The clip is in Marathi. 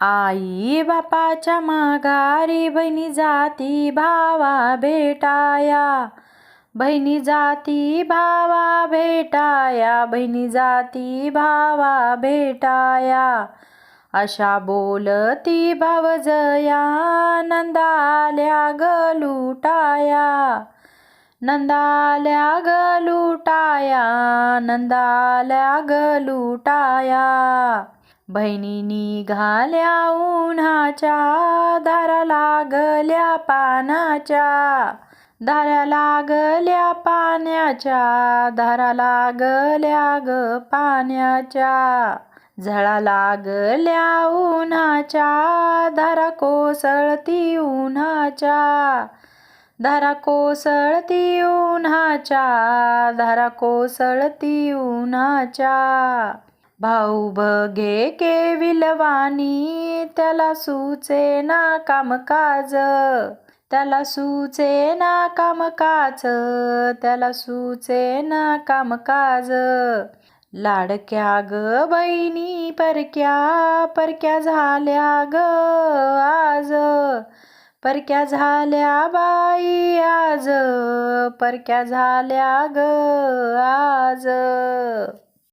आई बापाच्या माघारी बहिणी जाती भावा भेटाया. बहिणी जाती भावा भेटाया बहिणी जाती भावा भेटाया. अशा बोलती भावजया नंदाल्या गलुटाया नंदाल्या गलुटाया नंदाल्या गलुटाया बहिणी निघाल्या उन्हाच्या धारा लागल्या पानाच्या. धारा लागल्या पाण्याच्या धारा लागल्या ग पाण्याच्या. झळा लागल्या उन्हाच्या धारा कोसळती उन्हाच्या. धारा कोसळती उन्हाच्या धारा कोसळती उन्हाच्या. भाऊ बघे के विलवानी त्याला सुचे ना कामकाज. त्याला सुचे ना कामकाज त्याला सुचे ना कामकाज. लाडक्या ग बहिणी परक्या परक्या झाल्या ग आज. परक्या झाल्या बाई आज परक्या झाल्या ग आज.